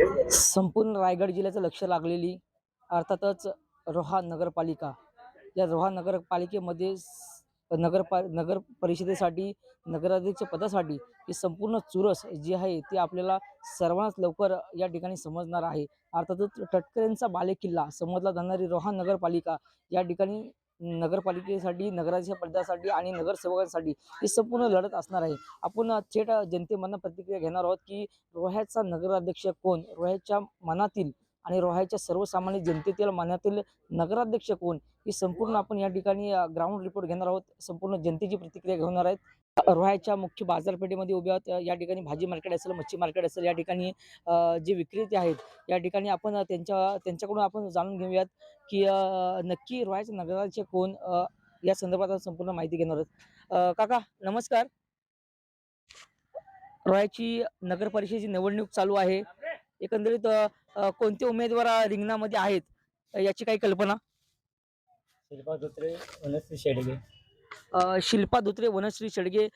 संपूर्ण रायगड जिल्ह्याचं लक्ष लागलेली अर्थातच रोहा नगरपालिका. या रोहा नगरपालिकेमध्ये स- नगरपा नगर परिषदेसाठी नगराध्यक्ष पदासाठी ही संपूर्ण चुरस जी आहे ती आपल्याला सर्वांनाच लवकर या ठिकाणी समजणार आहे. अर्थातच टटकरेंचा बालेकिल्ला समजला जाणारी रोहा नगरपालिका या ठिकाणी नगरपालिकेसाठी नगराध्यक्ष पदासाठी आणि नगरसेवकांसाठी ही संपूर्ण लढत असणार आहे. आपण थेट जनतेमधनं प्रतिक्रिया घेणार आहोत की रोह्याचा नगराध्यक्ष कोण? रोह्याच्या मनातील आणि रोह्याच्या सर्वसामान्य जनतेतील मनातील नगराध्यक्ष कोण? ही संपूर्ण आपण या ठिकाणी ग्राउंड रिपोर्ट घेणार आहोत. संपूर्ण जनतेची प्रतिक्रिया घेणार आहेत. रोह्याच्या मुख्य बाजारपेठेमध्ये उभे आहोत. या ठिकाणी भाजी मार्केट असेल मच्छी मार्केट असेल या ठिकाणी जे विक्रेते आहेत या ठिकाणी आपण त्यांच्या त्यांच्याकडून आपण जाणून घेऊयात. की नक्की रोह्याचे नगराध्यक्ष कोण या संदर्भात संपूर्ण माहिती घेणार आहोत. काका नमस्कार. रोह्याची नगर परिषदेची निवडणूक चालू आहे. एकंदरीत कोणते उमेदवार रिंगणामध्ये आहेत याची काही कल्पना? शिल्पा धोत्रे वनश्री शेडगे. शिल्पा धोत्रे वनश्री शेडगे.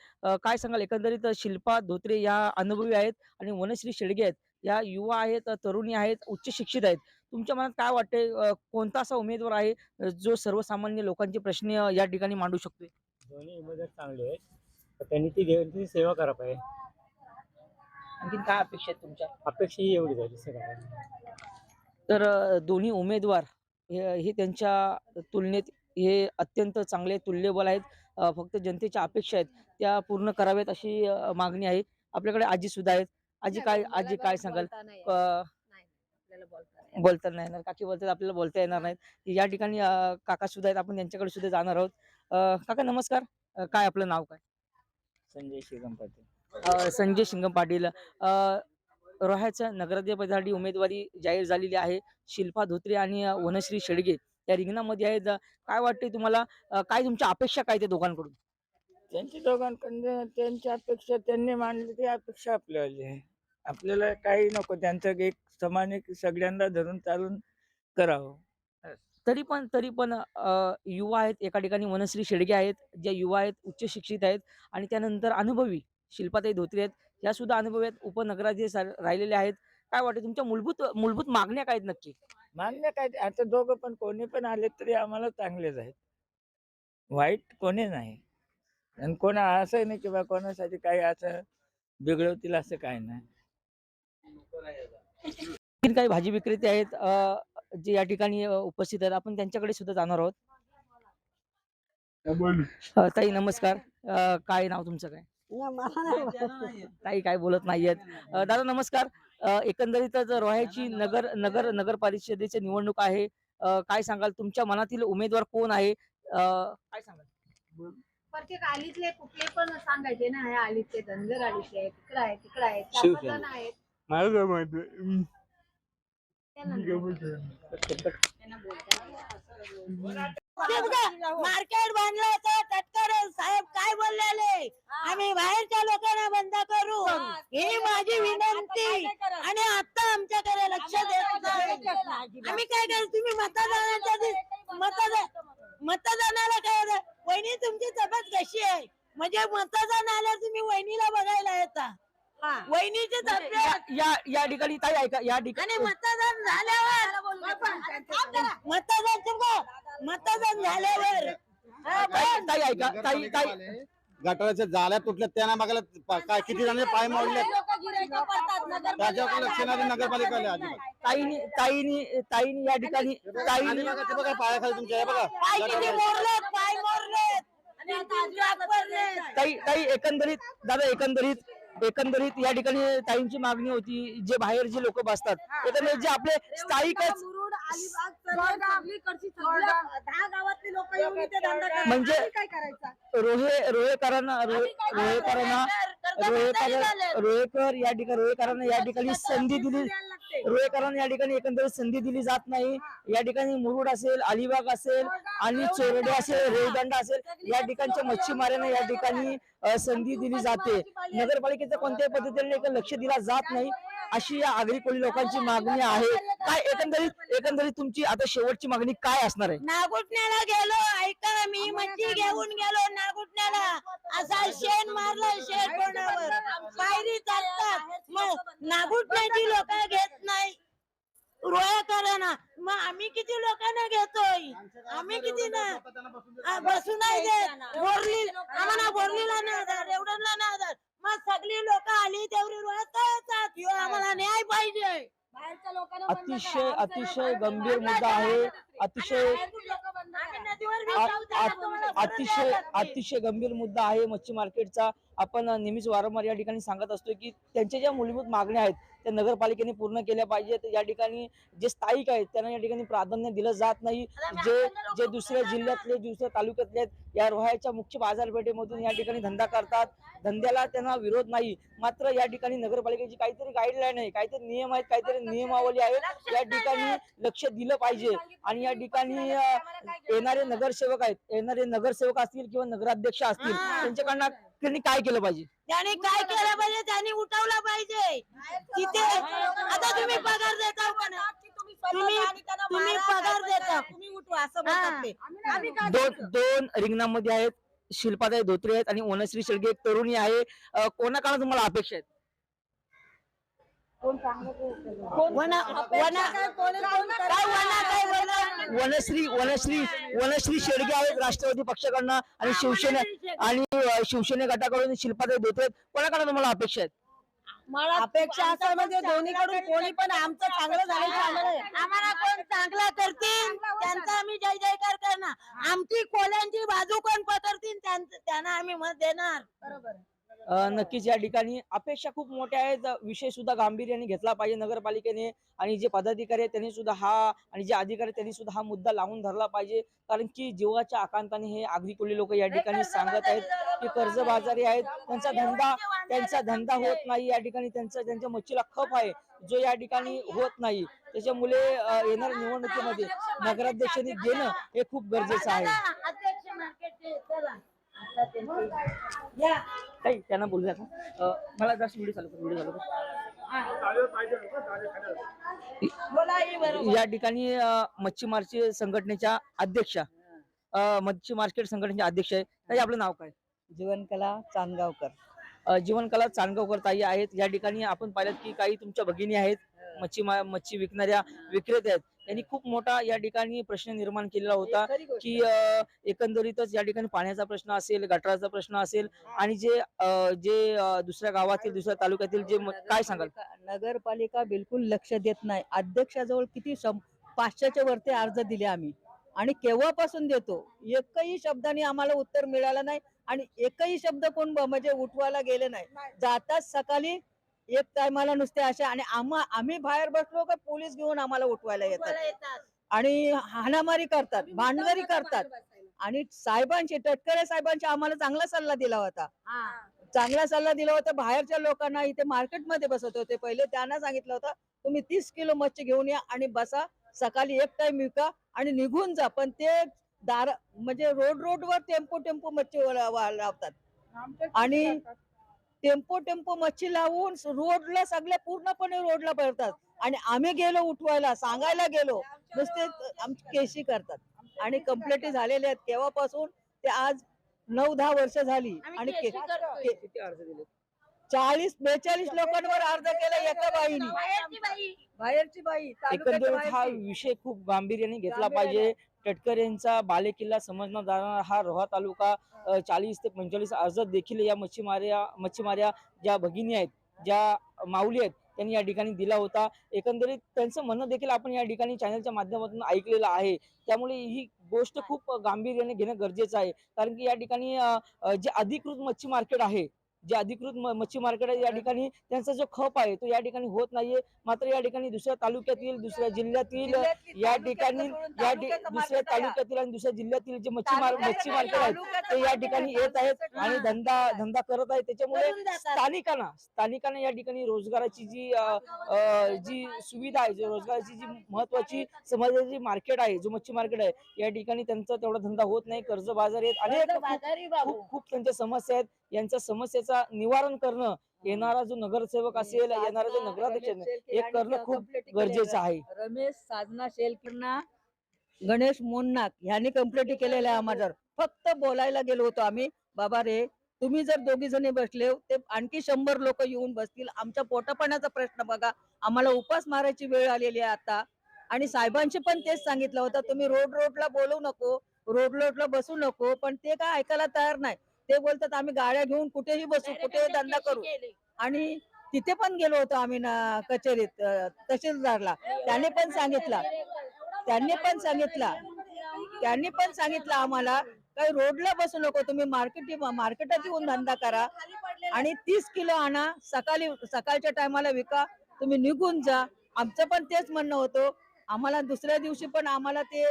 काय सांगाल? एकंदरीत शिल्पा धोत्रे या अनुभवी आहेत आणि वनश्री शेडगे आहेत. या युवा आहेत तरुणी आहेत उच्च शिक्षित आहेत. तुमच्या मनात काय वाटते कोणता असा उमेदवार आहे जो सर्वसामान्य लोकांचे प्रश्न या ठिकाणी मांडू शकतोय? दोन्ही उमेदवार चांगले आहेत त्यांनी ती देवांची सेवा करा पाहिजे. आणखी काय अपेक्षा आहेत तुमच्या? अपेक्षा ही काय नाही. तर दोन्ही उमेदवार हे त्यांच्या तुलनेत हे अत्यंत चांगले तुल्यबल आहेत. फक्त जनतेच्या अपेक्षा आहेत त्या पूर्ण कराव्यात अशी मागणी आहे. आपल्याकडे आजी सुद्धा आहेत. आजी काय आजी काय सांगाल? अ, बोलता नाही येणार. काकी बोलतात आपल्याला बोलता येणार नाहीत. या ठिकाणी अ, काका सुद्धा आहेत आपण त्यांच्याकडे सुद्धा जाणार आहोत. अ, काका नमस्कार. अ, काय आपलं नाव काय? संजय शिगम पाटील. अ, संजय शिंगम पाटील. अ, रोह्याच्या नगराध्यक्षपदासाठी उमेदवारी जाहीर झालेली आहे शिल्पा धोत्रे आणि अ, वनश्री शेडगे. या रिंगणामध्ये आहेत. अ, काय वाटते तुम्हाला? अ, काय तुमच्या अपेक्षा काय त्या दोघांकडून? त्यांची दोघांकडनं त्यांची अपेक्षा त्यांनी मांडली ती अपेक्षा आपल्याला आहे. आपल्याला काही नको त्यांचं एक समान एक सगळ्यांना धरून चालून करावं. तरी पण तरी पण युवा आहेत एका ठिकाणी वनश्री शेडगे आहेत ज्या युवा आहेत उच्च शिक्षित आहेत आणि त्यानंतर अनुभवी शिल्पाताई धोत्रे आहेत. या सुद्धा अनुभवी आहेत उपनगराध्यक्ष रा- राहिलेले आहेत. काय वाटते तुमच्या मूलभूत मूलभूत मागण्या काय आहेत नक्की? मान्य काय आता दोघं पण कोणी पण आले तरी आम्हाला चांगलेच आहेत. वाईट कोणी नाही. आणि कोणा असं नाही किंवा कोणासाठी काही असं बिघडवतील असं काही नाही. काही भाजी विक्रेते आहेत जे या ठिकाणी उपस्थित आहेत. आपण त्यांच्याकडे सुद्धा जाणार आहोत. ताई नमस्कार. अ, काय नाव तुमचं काय? ताई काय बोलत नाहीयेत. अ, दादा नमस्कार. अ, एकंदरीतच रोह्याची नगर नगर नगर परिषदेची निवडणूक आहे अ, काय सांगाल? तुमच्या मनातील उमेदवार कोण आहे? अ, काय सांगाल? प्रत्येक आलीतले कुठले पण सांगायचे ना हे आलीतले धनगर आलीतले तिकडं आहे तिकडं आहे. चार शिवसेना. पाच जण आहेत. मला काय माहिती त्यांना मार्केट बांधलं होतं तटकरे साहेब काय बोललेले? आम्ही बाहेरच्या लोकांना बंद करू. ही माझी विनंती. आणि आता आमच्याकडे लक्ष देत नाही. आम्ही काय करू तुम्ही मतदानाच्या मतदान मतदानाला काय? वहिनी तुमची तब्येत कशी आहे? म्हणजे मतदान आल्यावर तुम्ही वहिनीला बघायला येता. वहिनीची तब्येत या- या या ठिकाणी ताई ऐका या आणि ठिकाणी मतदान झाल्यावर मतदान तुमचं मतदान झाल्यावर. हा, ताई ऐका ताई ताई. गटाराच्या जाळ्या तुटल्या त्यांना बघायला पा- काय किती जणांचे पाय मोडले? लक्ष नाही नगरपालिकेला अजिबात. ताईनी ताईनी ताईनी या ठिकाणी आणि ताईनी बघा ते बघा पायाखाली तुमच्या हे बघा. पाय किती आणि. ताई ताई एकंदरीत दादा एकंदरीत एकंदरीत या ठिकाणी ताईंची मागणी होती जे बाहेर जे लोक बसतात एकंदरीत जे आपले स्थायिकच. म्हणजे- आम्ही काय करायचा? रोहे रोहेकरांना रोहे रोहेकरांना रोहेकर रोहेकर या ठिकाणी रोहेकरांना या ठिकाणी संधी दिली. रोहेकरांना या ठिकाणी एकंदरीत संधी दिली जात नाही. या ठिकाणी मुरुड असेल अलिबाग असेल आणि चोरडे असेल रेवदंडा असेल या ठिकाणच्या मच्छीमारांना या ठिकाणी संधी दिली जाते. नगरपालिकेचं कोणत्याही पद्धतीने एक लक्ष दिला जात नाही. अशी या आगरी कोळी लोकांची मागणी आहे. काय एकंदरीत एकंदरीत तुमची आता शेवटची मागणी काय असणार आहे? नागुटण्याला गेलो ऐका मी मच्छी घेऊन गेलो नागुटण्याला असा शेण मारलं शेण कोणावर? पायरी चालतात. मग नागुटण्याची लोक घेत नाही. रोया करा ना. मग आम्ही किती लोकांना घेतोय? आम्ही किती ना बसू नाही. देत. बोरली आम्हाला बोरलीला नाही एवढ्याला नाही हजार मग सगळी लोक आली तेवढी ह्यो आम्हाला न्याय पाहिजे. अतिशय अतिशय गंभीर मुद्दा आहे. अतिशय अतिशय. अतिशय गंभीर मुद्दा आहे मच्छी मार्केटचा. आपण नेहमीच वारंवार या ठिकाणी सांगत असतो की त्यांच्या ज्या मूलभूत मागण्या आहेत त्या नगरपालिकेने पूर्ण केल्या पाहिजेत. या ठिकाणी जे स्थायिक आहेत त्यांना या ठिकाणी प्राधान्य दिलं जात नाही. जे जे दुसऱ्या जिल्ह्यातले दुसऱ्या तालुक्यातले आहेत या रोह्याच्या मुख्य बाजारपेठेमधून या ठिकाणी धंदा करतात. धंद्याला त्यांना विरोध नाही. मात्र या ठिकाणी नगरपालिकेची काहीतरी गाईडलाईन आहे काहीतरी नियम आहेत काहीतरी नियमावली आहे या ठिकाणी लक्ष दिलं पाहिजे. आणि या ठिकाणी येणारे नगरसेवक आहेत येणारे नगरसेवक असतील किंवा नगराध्यक्ष असतील. त्यांच्याकडनं त्यांनी काय केलं पाहिजे? त्यांनी काय केलं पाहिजे? त्यांनी उठवलं पाहिजे. तिथे आता तुम्ही पगार देता का? तुम्ही तुम्ही पगार देता. तुम्ही उठवा असं बोलतात ते. दोन दोन रिंगणामध्ये आहेत. शिल्पाताई धोत्रे आहेत आणि वनश्री शेळगे एक तरुणी आहे. अं, कोणाकडनं तुम्हाला अपेक्षा आहेत? वना वना काय वना वनश्री वनश्री वनश्री शेळगे आहेत राष्ट्रवादी पक्षाकडनं आणि शिवसेना आणि शिवसेने गटाकडून शिल्पाताई आहेत कोणाकडनं तुम्हाला अपेक्षा आहेत? अपेक्षा असं म्हणजे दोन्हीकडून कोणी पण आमचं चांगलं झालं तर आम्हाला आम्हाला कोण चांगला करतील? त्यांचा आम्ही जय जयकार करणार. आमची कोल्यांची बाजू कोण पकडतील त्यांचं- त्यांना आम्ही मत देणार. अ, नक्कीच या ठिकाणी अपेक्षा खूप मोठ्या आहेत. विषय सुद्धा गांभीर्याने घेतला पाहिजे नगरपालिकेने आणि जे पदाधिकारी आहेत त्यांनी सुद्धा हा आणि जे अधिकारी त्यांनी सुद्धा हा मुद्दा लावून धरला पाहिजे. कारण की जीवाच्या आकांताने हे आगरी कोळी लोक या ठिकाणी सांगत आहेत की कर्जबाजारी आहेत. त्यांचा धंदा त्यांचा धंदा होत नाही या ठिकाणी. त्यांचा त्यांच्या मच्छीला खप आहे जो या ठिकाणी होत नाही. त्याच्यामुळे येणाऱ्या निवडणुकीमध्ये नगराध्यक्षांनी देणं हे खूप गरजेचं आहे. काही त्यांना बोलूया का मला जस्ट व्हिडिओ चालू कर व्हिडिओ चालू कर. या ठिकाणी मच्छीमारची संघटनेच्या अध्यक्षा मच्छी मार्केट संघटनेच्या अध्यक्ष आहे. ताई आपलं नाव काय? जीवनकला चांदगावकर. जीवनकला चांदगावकर ताई आहेत. या ठिकाणी आपण पाहिलं की काही तुमच्या भगिनी आहेत. मच्छी मच्छी विकणाऱ्या विक्रेते आहेत. त्यांनी खूप मोठा या ठिकाणी प्रश्न निर्माण केलेला होता की एकंदरीतच या ठिकाणी पाण्याचा प्रश्न असेल गटाराचा प्रश्न असेल आणि जे जे दुसऱ्या गावातील दुसऱ्या तालुक्यातील जे काय सांगाल? नगरपालिका बिलकुल लक्ष देत नाही. अध्यक्षाजवळ किती पाचशेच्या वरती अर्ज दिले आम्ही. आणि केव्हापासून देतो? एकही शब्दाने आम्हाला उत्तर मिळालं नाही आणि एकही शब्द कोण म्हणजे उठवायला गेले नाही. जाताच सकाळी एक टायमाला नुसते असे आणि आम्हा आम्ही बाहेर बसलो का पोलीस घेऊन आम्हाला उठवायला येतात. आणि हाणामारी करतात भांडणारी करतात. आणि साहेबांची टटकरे साहेबांची आम्हाला चांगला सल्ला दिला होता. चांगला सल्ला दिला होता. बाहेरच्या लोकांना इथे मार्केटमध्ये बसत होते पहिले. त्यांना सांगितलं होतं तुम्ही तीस किलो मच्छी घेऊन या आणि बसा. सकाळी एक टाइम विका आणि निघून जा. पण ते दार म्हणजे रोड रोडवर टेम्पो टेम्पो मच्छी लावतात. आणि टेम्पो टेम्पो मच्छी लावून रोडला सगळे पूर्णपणे रोडला पडतात आणि आम्ही गेलो उठवायला सांगायला गेलो नुसते आमची केशी करतात. आणि कंप्लेंटी झालेल्या आहेत. केव्हापासून? ते आज नऊ दहा वर्ष झाली. आणि चाळीस बेचाळीस लोकांवर अर्ज केला एका बाईनी. बाहेरची बाई. एकंदरीत हा. विषय खूप गांभीर्याने घेतला. पाहिजे. टटकरेंचा बालेकिल्ला समजला जाणारा हा रोहा तालुका चाळीस ते पंचेचाळीस अर्ज देखील या मच्छीमार्या मच्छीमार्या ज्या भगिनी आहेत ज्या माऊली आहेत त्यांनी या ठिकाणी दिला होता. एकंदरीत त्यांचं म्हणणं देखील आपण या ठिकाणी चॅनलच्या माध्यमातून ऐकलेलं आहे. त्यामुळे ही गोष्ट खूप गांभीर्याने घेणं गरजेचं आहे. कारण की या ठिकाणी जे अधिकृत मच्छी मार्केट आहे जे अधिकृत मच्छी मार्केट आहे या ठिकाणी त्यांचा जो खप आहे तो या ठिकाणी होत नाहीये मात्र या ठिकाणी दुसऱ्या तालुक्यातील दुसऱ्या जिल्ह्यातील या ठिकाणी या दुसऱ्या. तालुक्यातील आणि दुसऱ्या जिल्ह्यातील जे मच्छी मच्छी मार्केट आहेत ते या ठिकाणी. येत आहेत. आणि धंदा धंदा करत आहेत त्याच्यामुळे. स्थानिकांना स्थानिकांना या ठिकाणी रोजगाराची जी जी सुविधा आहे जी रोजगाराची जी महत्वाची समाजाची मार्केट आहे जो मच्छी मार्केट आहे या ठिकाणी त्यांचा तेवढा धंदा होत नाही कर्ज बाजार आहेत अनेक खूप खूप त्यांच्या समस्या आहेत यांच्या समस्याचा निवारण करणं येणारा जो नगरसेवक असेल येणारा जो नगराध्यक्ष हे करणं खूप गरजेचं आहे. रमेश साधना शेलकरना गणेश मोन्नाक यांनी कंप्लेंट केलेल्या आहे आम्हाला फक्त बोलायला गेलो होतो आम्ही बाबा रे तुम्ही जर दोघी जणी बसले ते आणखी शंभर लोक येऊन बसतील. आमच्या पोटापाण्याचा प्रश्न बघा. आम्हाला उपास मारायची वेळ आलेली आहे आता. आणि साहेबांशी पण तेच सांगितलं होतं तुम्ही रोड रोडला बोलू नको रोड रोडला बसू नको पण ते काय ऐकायला तयार नाही. ते बोलतात आम्ही गाड्या घेऊन कुठेही बसू कुठेही धंदा करू. आणि तिथे पण गेलो होतो आम्ही ना कचेरीत तहसीलदारला. त्याने पण सांगितलं. त्यांनी पण सांगितलं. त्यांनी पण सांगितलं आम्हाला काही रोडला बसू नको तुम्ही मार्केट मार्केटात येऊन धंदा करा. आणि तीस किलो आणा सकाळी सकाळच्या टायमाला विका तुम्ही निघून जा. आमचं पण तेच म्हणणं होतं. आम्हाला दुसऱ्या दिवशी पण आम्हाला ते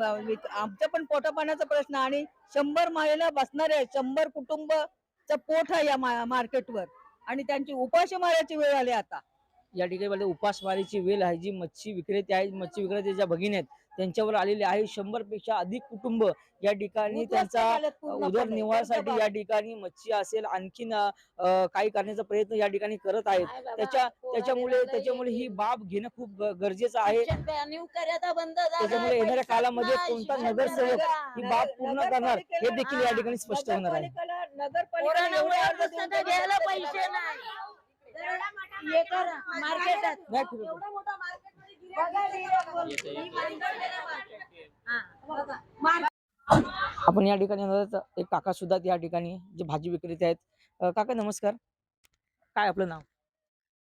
आमचं पण पोटापाण्याचा प्रश्न आणि शंभर महिला बसणारे शंभर कुटुंबचं पोट आहे या मार्केटवर. आणि त्यांची उपाशी मारायची वेळ आली आता. या ठिकाणी उपासमारीची वेळ आहे जी मच्छी विक्रेते आहेत मच्छी विक्रेते ज्या भगिनी आहेत त्यांच्यावर आलेले आहे. शंभरपेक्षा अधिक कुटुंब या ठिकाणी त्यांचा. उदरनिर्वाहासाठी या ठिकाणी मच्छी असेल. आणखीन काही करण्याचा प्रयत्न या ठिकाणी करत आहेत. त्याच्या त्याच्यामुळे त्याच्यामुळे ही बाब घेणं खूप गरजेचं आहे. त्याच्यामुळे येणाऱ्या काळामध्ये कोणता नगरसेवक ही बाब पूर्ण करणार हे देखील या ठिकाणी स्पष्ट होणार आहे. मार्केटात. फिरत. आपण या ठिकाणी. एक काका सुद्धा या ठिकाणी जे भाजी विक्रेते आहेत. काका नमस्कार. काय आपलं नाव?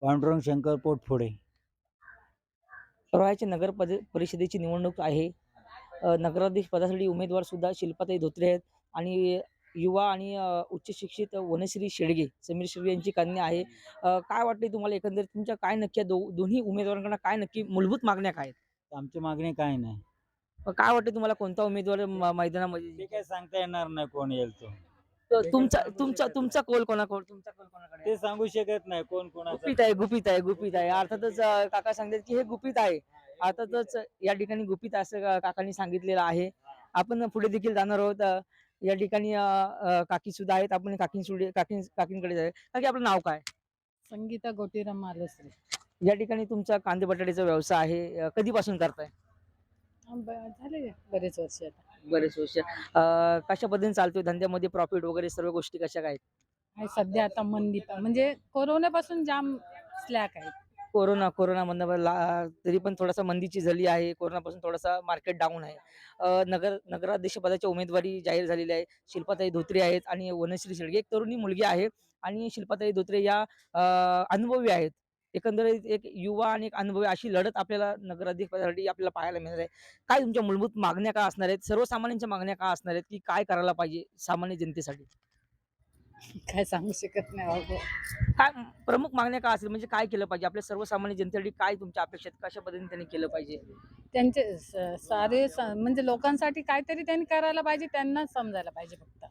पांडुरंग शंकर पोटफोडे. रोह्याच्या नगर पद- परिषदेची निवडणूक आहे. नगराध्यक्ष पदासाठी उमेदवार सुद्धा शिल्पाताई धोत्रे आहेत. आणि युवा आणि उच्च शिक्षित वनश्री शेडगे समीर शेडगे यांची कन्या आहे. काय वाटते तुम्हाला एकंदरीत तुमच्या काय नक्की दो दोन्ही उमेदवारांकडे काय नक्की मूलभूत मागण्या काय आहेत? आमची मागणी काय नाही. काय वाटते तुम्हाला कोणता उमेदवार मैदानामध्ये काय सांगता येणार नाही कोण येईल तो. तुमचा तुमचा तुमचा कोल कोणाकोल तुमचा कोल कोणाकडे? ते सांगू शकत नाही कोण कोणाचं. गुपित आहे गुपित आहे गुपित आहे. अर्थातच काका सांगतात की हे गुपित आहे. अर्थातच या ठिकाणी गुपित असं काकांनी सांगितलेलं आहे. आपण पुढे देखील जाणार आहोत. या ठिकाणी काकी सुद्धा आहेत. आपण काकीं काकीं काकींकडे जाऊया. काकी आपलं नाव काय? संगीता गोटीराम मालुसरे. या ठिकाणी तुमचा कांदे बटाट्याचा व्यवसाय आहे. अ, कधीपासून करताय? झाले बरेच वर्ष आता. बरेच वर्ष. अ, कशा पद्धतीने चालतोय? धंद्यामध्ये प्रॉफिट वगैरे सर्व गोष्टी कशा काय आहेत? आणि सध्या आता मंदी पण. म्हणजे कोरोनापासून जाम स्लॅक आहे कोरोना कोरोना मधनं ला- तरी पण थोडासा मंदीची झाली आहे. कोरोनापासून थोडासा मार्केट डाऊन आहे. नगर नगराध्यक्षपदाच्या उमेदवारी जाहीर झालेली आहे. शिल्पाताई धोत्रे आहेत आणि वनश्री शेळगे एक तरुणी मुलगी आहे आणि शिल्पाताई धोत्रे या अनुभवी आहेत. एकंदरीत एक युवा आणि एक अनुभवी अशी लढत आपल्याला नगराध्यक्षपदासाठी आपल्याला पाहायला मिळणार आहे. काय तुमच्या मूलभूत मागण्या काय असणार आहेत? सर्वसामान्यांच्या मागण्या काय असणार आहेत? की काय करायला पाहिजे सामान्य जनतेसाठी? काय सांगू शकत नाही बाबा. काय प्रमुख मागण्या काय असेल म्हणजे काय केलं पाहिजे? आपल्या सर्वसामान्य जनतेसाठी काय तुमच्या अपेक्षा आहेत? कशा पद्धतीने त्यांनी केलं पाहिजे? त्यांचे स- सारे स- म्हणजे लोकांसाठी काहीतरी त्यांनी करायला पाहिजे त्यांना समजायला पाहिजे फक्त.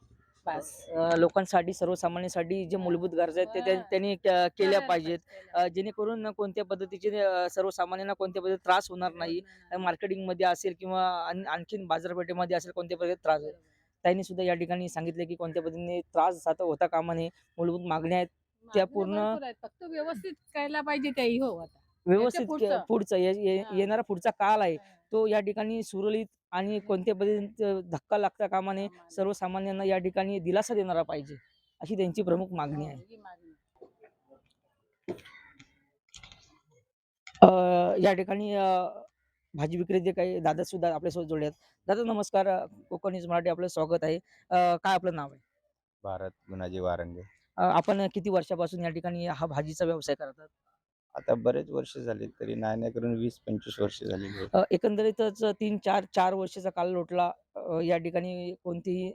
बस. अ, लोकांसाठी सर्वसामान्यांसाठी जे मूलभूत गरजा आहेत ते त्या-. त्यांनी क- केल्या पाहिजेत. अ, जेणेकरून कोणत्या पद्धतीचे अ, सर्वसामान्यांना कोणत्या पद्धतीत त्रास होणार नाही मार्केटिंगमध्ये असेल किंवा आण- आणखीन बाजारपेठेमध्ये असेल कोणत्या पद्धतीत त्रास होईल. त्यांनी सुद्धा या ठिकाणी सांगितले की कोणत्या पद्धतीने त्रास होता कामा नये. मूलभूत मागण्या आहेत त्या पूर्ण-. फक्त व्यवस्थित करायला पाहिजे तेही हो आता. व्यवस्थित पुढचं. हा. येणारा पुढचा काळ आहे. तो या ठिकाणी सुरळीत आणि कोणत्या पद्धतीने धक्का लागता कामा नये. सर्वसामान्यांना या ठिकाणी दिलासा देणारा पाहिजे. अशी त्यांची प्रमुख मागणी आहे. ही या ठिकाणी भाजी विक्रेते काही दादा सुद्धा आपल्यासोबत जोडले आहेत. दादा नमस्कार कोकण न्यूज मराठी आपलं स्वागत आहे. अ, काय आपलं नाव आहे? भारत गुणाजी वारंगे. अ, आपण किती वर्षापासून या ठिकाणी हा भाजीचा व्यवसाय करतात आता बरेच वर्ष झाली तरी नाही नाही करून वीस पंचवीस वर्ष झालेली आहेत अ, एकंदरीतच तीन चार चार वर्षाचा काल लोटला. अ, या ठिकाणी कोणतीही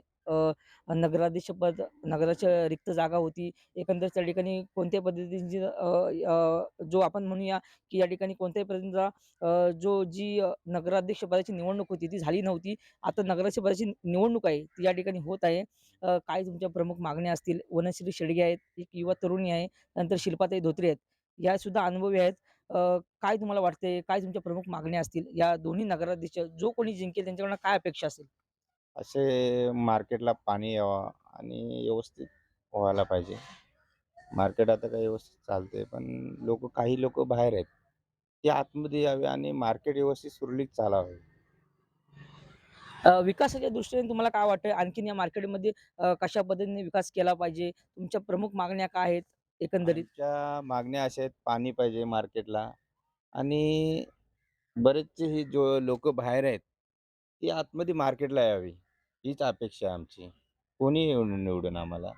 नगराध्यक्षपद नगराच्या रिक्त जागा होती. एकंदरीत त्या ठिकाणी कोणत्या पद्धतीची जो आपण म्हणूया की या ठिकाणी कोणत्याही पद्धतीचा जो जी नगराध्यक्षपदाची नगराध्यक्ष पदाची निवडणूक होती ती झाली नव्हती. आता नगराध्यक्ष पदाची निवडणूक आहे ती या ठिकाणी होत आहे. काय तुमच्या प्रमुख मागण्या असतील? वनश्री शेडगे आहेत एक युवा तरुणी आहे नंतर शिल्पाताई धोत्रे आहेत. या सुद्धा अनुभवी आहेत. काय तुम्हाला वाटते काय तुमच्या प्रमुख मागण्या असतील? या दोन्ही नगराध्यक्ष जो कोणी जिंकेल त्यांच्याकडनं काय अपेक्षा असेल? असे मार्केटला पाणी यावं आणि व्यवस्थित व्हायला पाहिजे. मार्केट आता काही व्यवस्थित चालते पण लोक काही लोक बाहेर आहेत. ते आतमध्ये यावे आणि मार्केट व्यवस्थित सुरळीत चालावे. विकासाच्या दृष्टीने तुम्हाला काय वाटतं आणखीन या मार्केटमध्ये कशा पद्धतीने विकास केला पाहिजे? तुमच्या प्रमुख मागण्या काय आहेत एकंदरीत? मागण्या अशा आहेत पाणी पाहिजे मार्केटला आणि बरेचसे हे जो लोक बाहेर आहेत ती आतमध्ये मार्केटला यावी. हीच अपेक्षा आहे आमची. कोणी येऊन निवडून आम्हाला?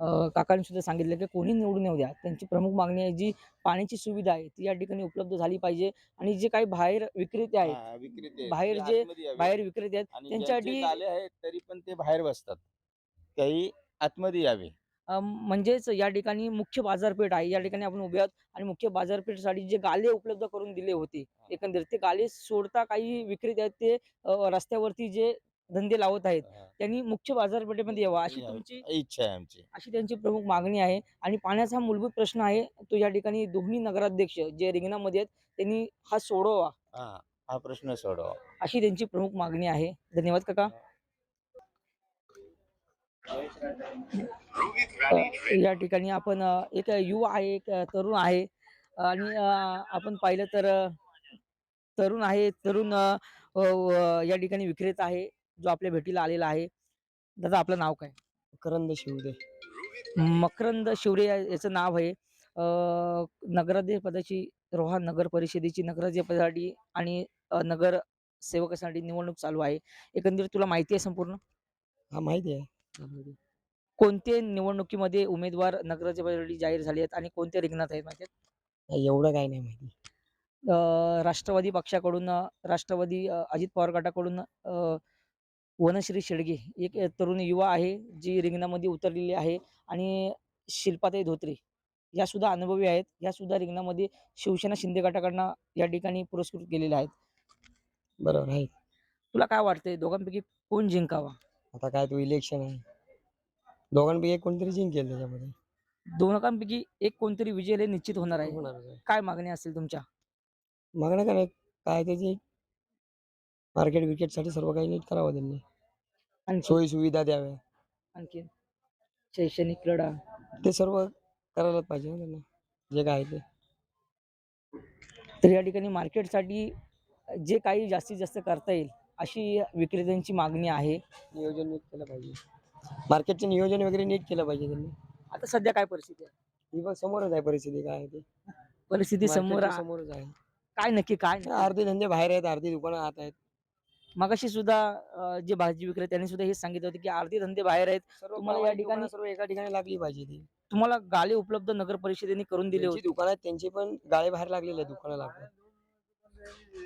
अ, काकांनी सुद्धा सांगितलं की कोणी निवडून येऊ द्या. त्यांची प्रमुख मागणी आहे जी पाण्याची सुविधा आहे ती या ठिकाणी उपलब्ध झाली पाहिजे आणि जे काही बाहेर विक्रेते आहेत हा, विक्रेते आहेत, बाहेर ते जे आतमध्ये यावे. बाहेर विक्रेते आहेत आणि त्यांच्यासाठी ज्यांचे आले आहेत तरी पण ते बाहेर बसतात. काही आतमध्ये यावे. म्हणजेच या ठिकाणी मुख्य बाजारपेठ आहे. या ठिकाणी आपण उभे आहोत आणि मुख्य बाजारपेठेसाठी जे गाले उपलब्ध करून दिले होते एकंदरीत. ते गाले सोडता काही विक्रेते आहेत ते अ, रस्त्यावरती जे धंदे लावत आहेत. त्यांनी मुख्य बाजारपेठेमध्ये यावं. अशी. तुमची इच्छा आहे आमची. अशी त्यांची प्रमुख मागणी आहे. आणि पाण्याचा हा मूलभूत प्रश्न आहे तो या ठिकाणी दोन्ही नगराध्यक्ष जे रिंगणामध्ये आहेत त्यांनी हा सोडवा. हा. हा प्रश्न सोडवा. अशी त्यांची प्रमुख मागणी आहे. धन्यवाद काका. या ठिकाणी आपण एक युवा आहे एक तरुण आहे. आणि आपण पाहिलं तर तरुण आहे. तरुण या ठिकाणी विक्रेता आहे. जो आपल्या भेटीला आलेला आहे. दादा आपलं नाव काय? करंद शिवदे मकरंद शिवरे या- याचं नाव आहे. अ, नगराध्यक्ष पदाची रोहा नगर परिषदेची नगराध्यक्ष पदासाठी आणि अ, नगर सेवकासाठी निवडणूक चालू आहे. एकंदरीत तुला माहिती आहे संपूर्ण? हा माहिती आहे. कोणते निवडणुकीमध्ये उमेदवार नगराध्यक्ष पदासाठी जाहीर झाले आहेत आणि कोणते रिंगणात आहेत माहिती? नाही, एवढं काही नाही माहिती. अ, राष्ट्रवादी पक्षाकडून अ, राष्ट्रवादी अ, अजित पवार गटाकडून अ, वनश्री शेडगे एक तरुण युवा आहे जी रिंगणामध्ये उतरलेली आहे आणि शिल्पाताई धोत्रे या सुद्धा अनुभवी आहेत. या सुद्धा रिंगणामध्ये शिवसेना शिंदे गटाकडनं या ठिकाणी पुरस्कृत केलेले आहेत. बरोबर आहे. तुला काय वाटतंय? दोघांपैकी कोण जिंकावा? आता काय तो इलेक्शन आहे. दोघांपैकी एक कोणतरी जिंकेल त्याच्यामध्ये. दोघांपैकी एक कोणतरी विजय निश्चित होणार आहे. काय मागणी असेल तुमच्या? मागणं काय काय त्याची मार्केट विकेटसाठी सर्व काही नीट करावं त्यांनी. आणखी? सोयी सुविधा द्याव्या. आणखी? शैक्षणिक क्रीडा ते सर्व करायलाच पाहिजे ना त्यांना. जे काय आहे ते. तर या ठिकाणी मार्केटसाठी जे काही जास्तीत जास्त करता येईल अशी विक्रेत्यांची मागणी आहे. नियोजन नीट केलं पाहिजे. मार्केटचे नियोजन वगैरे नीट केलं पाहिजे त्यांनी. आता सध्या काय परिस्थिती आहे? ही बघ समोरच आहे परिस्थिती काय आहे ते. परिस्थिती समोर समोरच आहे. काय नक्की काय? नक्की? अर्धे धंदे बाहेर आहेत अर्धी दुकानं आत आहेत. मगाशी सुद्धा जे भाजी विक्रेते त्यांनी सुद्धा हेच सांगितलं होतं की अर्धे धंदे बाहेर आहेत. तुम्हाला या ठिकाणी- सर्व एका ठिकाणी लागली पाहिजे ती. तुम्हाला गाले उपलब्ध नगर परिषदेने करून दिले होते. दुकानं आहेत त्यांची पण गाळे बाहेर लागलेले आहेत दुकानं लागतात.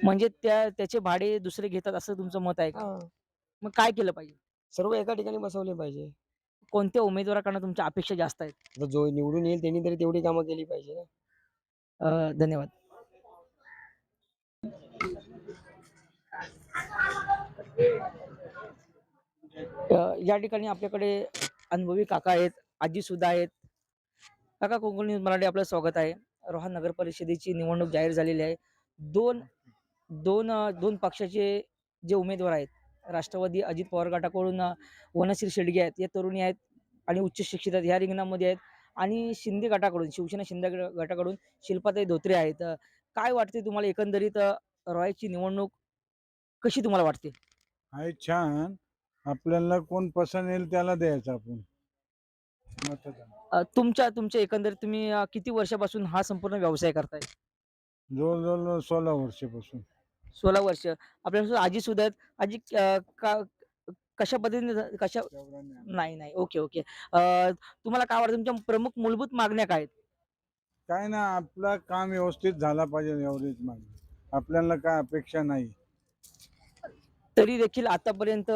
म्हणजे त्या त्याचे भाडे दुसरे घेतात असं तुमचं मत आहे का? हा. मग काय केलं पाहिजे? सर्व एका ठिकाणी बसवले पाहिजे. कोणत्या उमेदवाराकडनं तुमच्या अपेक्षा जास्त आहेत? जो निवडून येईल त्यांनी तरी तेवढी कामं केली पाहिजे ना. धन्यवाद. या ठिकाणी आपल्याकडे अनुभवी काका आहेत आजी सुद्धा आहेत. काका कोकण न्यूज मराठी आपलं स्वागत आहे. रोहा नगर परिषदेची निवडणूक जाहीर झालेली आहे. दोन दोन दोन पक्षाचे जे उमेदवार आहेत राष्ट्रवादी अजित पवार गटाकडून वनश्री शेडगे आहेत या तरुणी आहेत आणि उच्च शिक्षित आहेत ह्या रिंगणामध्ये आहेत. आणि शिंदे गटाकडून शिवसेना शिंदे गटाकडून शिल्पाताई धोत्रे आहेत. काय वाटते तुम्हाला एकंदरीत रॉयची निवडणूक कशी तुम्हाला वाटते? आहे छान. आपल्याला कोण पसंत येईल त्याला द्यायचं आपण. मतदान. अ, तुमच्या तुमच्या एकंदरीत तुम्ही अ, किती वर्षापासून हा संपूर्ण व्यवसाय करताय? जवळजवळ सोळा वर्षापासून. सोळा वर्ष. आपल्यासोबत आजी सुद्धा आहेत. आजी अ, का कशा पद्धतीने कशा नाही. नाही नाही. Okay okay. अ, तुम्हाला काय वाटतं तुमच्या प्रमुख मूलभूत मागण्या काय आहेत? काय ना आपलं काम व्यवस्थित झाला पाहिजे एवढीच मागणी. आपल्याला काय अपेक्षा नाही. तरी देखील आतापर्यंत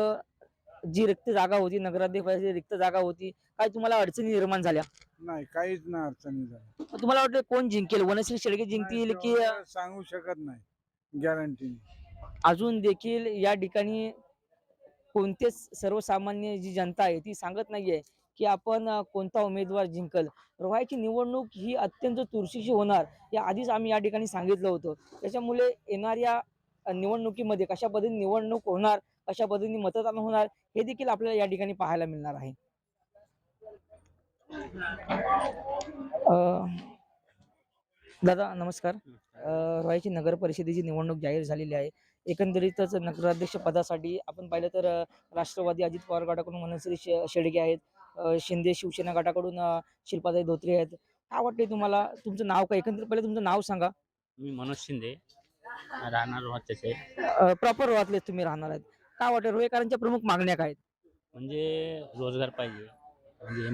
जी रिक्त जागा होती नगराध्यक्ष रिक्त जागा होती काय तुम्हाला अडचणी निर्माण झाल्या? नाही काहीच नाही अडचणी झाल्या. मग तुम्हाला वाटतं कोण जिंकेल? वनश्री शेळके जिंकतील की सांगू शकत नाही गॅरंटीने अजून देखील या ठिकाणी कोणतेच सर्वसामान्य जी जनता आहे ती सांगत नाहीये की आपण अ, कोणता उमेदवार जिंकल. रोहायची निवडणूक ही अत्यंत चुरशीची होणार या आधीच आम्ही या ठिकाणी सांगितलं होतं. त्याच्यामुळे येणाऱ्या निवडणुकीमध्ये कशा पद्धतीने निवडणूक होणार कशा पद्धतीने मतदान होणार हे देखील आपल्याला या ठिकाणी पाहायला मिळणार आहे. दादा नमस्कार. अ, रोहायची नगर परिषदेची निवडणूक जाहीर झालेली आहे. एकंदरीतच नगराध्यक्ष पदासाठी आपण पाहिलं तर राष्ट्रवादी अजित पवार गटाकडून मनसरी शेडगे आहेत. शिंदे शिवसेना गटाकडून अ, शिल्पाताई धोत्रे आहेत. काय वाटते तुम्हाला? तुमचं नाव काय? एकंदरीत पहिले तुमचं नाव सांगा. मी मनोज शिंदे. राहणार रोहातच आहे प्रॉपर रोहातलेच तुम्ही राहणार आहेत. काय वाटतं रोहेकरांच्या प्रमुख मागण्या काय आहेत? म्हणजे रोजगार पाहिजे. म्हणजे